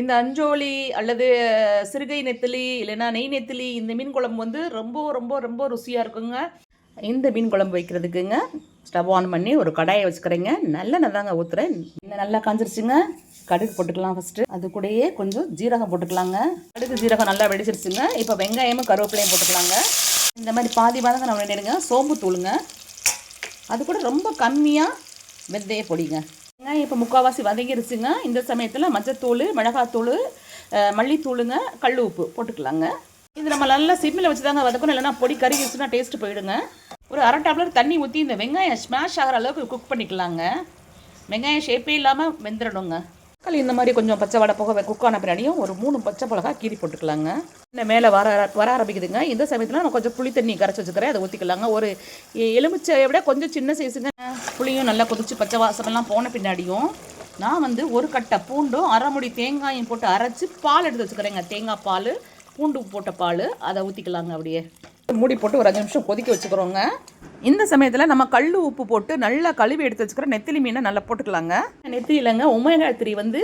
இந்த அஞ்சோலி அல்லது சிறுகை நெத்திலி இல்லைன்னா நெய் நெத்திலி இந்த மீன் குழம்பு வந்து ரொம்ப ரொம்ப ரொம்ப ருசியாக இருக்குங்க. இந்த மீன் குழம்பு வைக்கிறதுக்குங்க ஸ்டவ் ஆன் பண்ணி ஒரு கடாயை வச்சுக்கிறேங்க. நல்லெண்ணெய் தாங்க ஊற்றுறேன் இந்த நல்லா காஞ்சிருச்சுங்க. கடுகு போட்டுக்கலாம் ஃபஸ்ட்டு அது கூடயே கொஞ்சம் ஜீரகம் போட்டுக்கலாங்க. கடுகு ஜீரகம் நல்லா வெடிச்சிருச்சுங்க. இப்போ வெங்காயமும் கருவேப்பிலையும் போட்டுக்கலாங்க. இந்த மாதிரி பாதி பாதங்க நான் வேண்டிடுங்க சோம்பு தூளுங்க. அது கூட ரொம்ப கம்மியாக வெந்தய பொடிங்க. வெங்காயம் இப்போ முக்கால்வாசி வதங்கிருச்சுங்க. இந்த சமயத்தில் மஞ்சத்தூள் மிளகாத்தூள் மல்லித்தூளுங்க கல் உப்பு போட்டுக்கலாங்க. இது நம்ம நல்லா சிம்மில் வச்சு தாங்க வதக்கணும். இல்லைனா பொடி கருகிடுச்சுன்னா டேஸ்ட்டு போயிடுங்க. ஒரு அரை டம்ளர் தண்ணி ஊற்றி இந்த வெங்காயம் ஸ்மாஷ் ஆகிற அளவுக்கு குக் பண்ணிக்கலாங்க. வெங்காயம் ஷேப்பே இல்லாமல் வெந்துடணுங்க. தக்காளி இந்த மாதிரி கொஞ்சம் பச்சை வடை போக குக்கான பின்னாடியும் ஒரு மூணு பச்சை மிளகா கீறி போட்டுக்கலாங்க. இந்த மேலே வர வர ஆரம்பிக்குதுங்க. இந்த சமயத்தில் நான் கொஞ்சம் புளி தண்ணி கரைச்சி வச்சுக்கிறேன். அதை ஊற்றிக்கலாங்க ஒரு எலுமிச்சையை விட கொஞ்சம் சின்ன சைஸுங்க புளியும் நல்லா கொதிச்சு பச்சை வாசமெல்லாம் போன பின்னாடியும் நான் வந்து ஒரு கட்டை பூண்டும் அரை முடி தேங்காயும் போட்டு அரைச்சி பால் எடுத்து வச்சுக்கிறேங்க. தேங்காய் பால் பூண்டு போட்ட பால் அதை ஊற்றிக்கலாங்க அப்படியே. மூடி போட்டு ஒரு அஞ்சு நிமிஷம் கொதிக்க வச்சுக்கிறோங்க. இந்த சமயத்தில் நம்ம கல் உப்பு போட்டு நல்லா கழுவி எடுத்து வச்சுக்கிற நெத்திலி மீனை நல்லா போட்டுக்கலாங்க. நெத்திலிலங்க ஒமேகா த்ரீ வந்து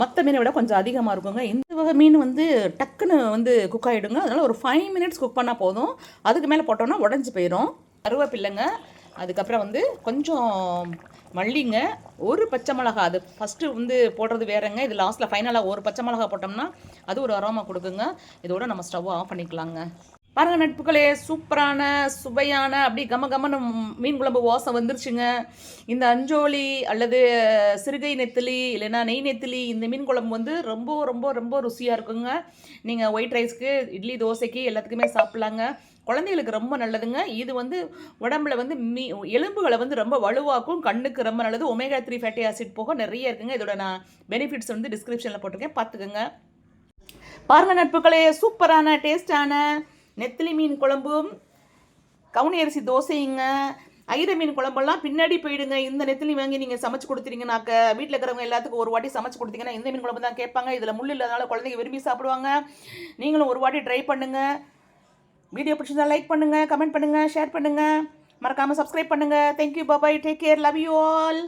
மற்ற மீனை விட கொஞ்சம் அதிகமாக இருக்குங்க. இந்த வகை மீன் வந்து டக்குன்னு வந்து குக் ஆகிடுங்க அதனால் ஒரு ஃபைவ் மினிட்ஸ் குக் பண்ணால் போதும். அதுக்கு மேலே போட்டோம்னா உடஞ்சி போயிடும் கருவேப்பில்லைங்க அதுக்கப்புறம் வந்து கொஞ்சம் மல்லிங்க ஒரு பச்சை மிளகா. அது ஃபஸ்ட்டு வந்து போடுறது வேறங்க. இது லாஸ்ட்டில் ஃபைனலாக ஒரு பச்சை மிளகா போட்டோம்னா அது ஒரு அரோமா கொடுக்குங்க. இதோட நம்ம ஸ்டவ் ஆஃப் பண்ணிக்கலாங்க. பாருங்க நட்புகளே சூப்பரான சுவையான அப்படி கம கமன மீன் குழம்பு வாசம் வந்துருச்சுங்க. இந்த அஞ்சோலி அல்லது சிறுகை நெத்திலி இல்லைன்னா நெய் நெத்திலி இந்த மீன் குழம்பு வந்து ரொம்ப ரொம்ப ரொம்ப ருசியாக இருக்குங்க. நீங்கள் ஒயிட் ரைஸ்க்கு இட்லி தோசைக்கு எல்லாத்துக்குமே சாப்பிட்லாங்க. குழந்தைகளுக்கு ரொம்ப நல்லதுங்க. இது வந்து உடம்புல வந்து மீ எலும்புகளை வந்து ரொம்ப வலுவாக்கும் கண்ணுக்கு ரொம்ப நல்லது. ஒமேகா த்ரீ ஃபேட்டி ஆசிட் போக நிறைய இருக்குங்க. இதோட நான் பெனிஃபிட்ஸ் வந்து டிஸ்கிரிப்ஷனில் போட்டிருக்கேன். பார்த்துக்கோங்க. பாருங்க நட்புகளே சூப்பரான டேஸ்டான நெத்திலி மீன் குழம்பும் கவுனி அரிசி தோசைங்க ஐர மீன் குழம்பெல்லாம் பின்னாடி போயிடுங்க. இந்த நெத்திலி வாங்கி நீங்கள் சமைச்சு கொடுத்துறீங்கனாக்க வீட்டில் இருக்கிறவங்க எல்லாத்துக்கும் ஒரு வாட்டி சமைச்சு கொடுத்தீங்கன்னா இந்த மீன் குழம்பு தான் கேட்பாங்க. இதில் முள் இல்லாதனால குழந்தைங்க விரும்பி சாப்பிடுவாங்க. நீங்களும் ஒரு வாட்டி ட்ரை பண்ணுங்கள் வீடியோ பிடிச்சிருந்தா லைக் பண்ணுங்கள் கமெண்ட் பண்ணுங்கள் ஷேர் பண்ணுங்கள் மறக்காமல் சப்ஸ்கிரைப் பண்ணுங்கள் thank you bye bye take care love you all